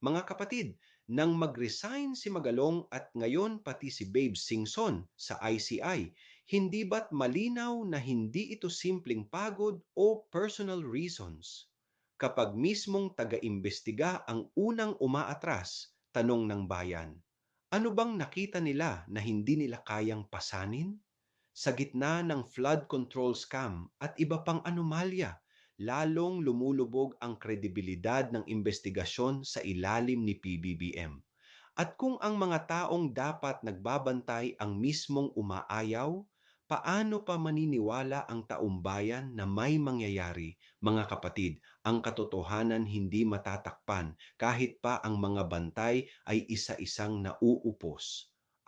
Mga kapatid, nang mag-resign si Magalong at ngayon pati si Babe Singson sa ICI, hindi ba't malinaw na hindi ito simpleng pagod o personal reasons? Kapag mismong taga-imbestiga ang unang umaatras, tanong ng bayan, ano bang nakita nila na hindi nila kayang pasanin? Sa gitna ng flood control scam at iba pang anomalya, lalong lumulubog ang kredibilidad ng investigasyon sa ilalim ni PBBM. At kung ang mga taong dapat nagbabantay ang mismong umaayaw, paano pa maniniwala ang taumbayan na may mangyayari? Mga kapatid, ang katotohanan hindi matatakpan kahit pa ang mga bantay ay isa-isang nauupos.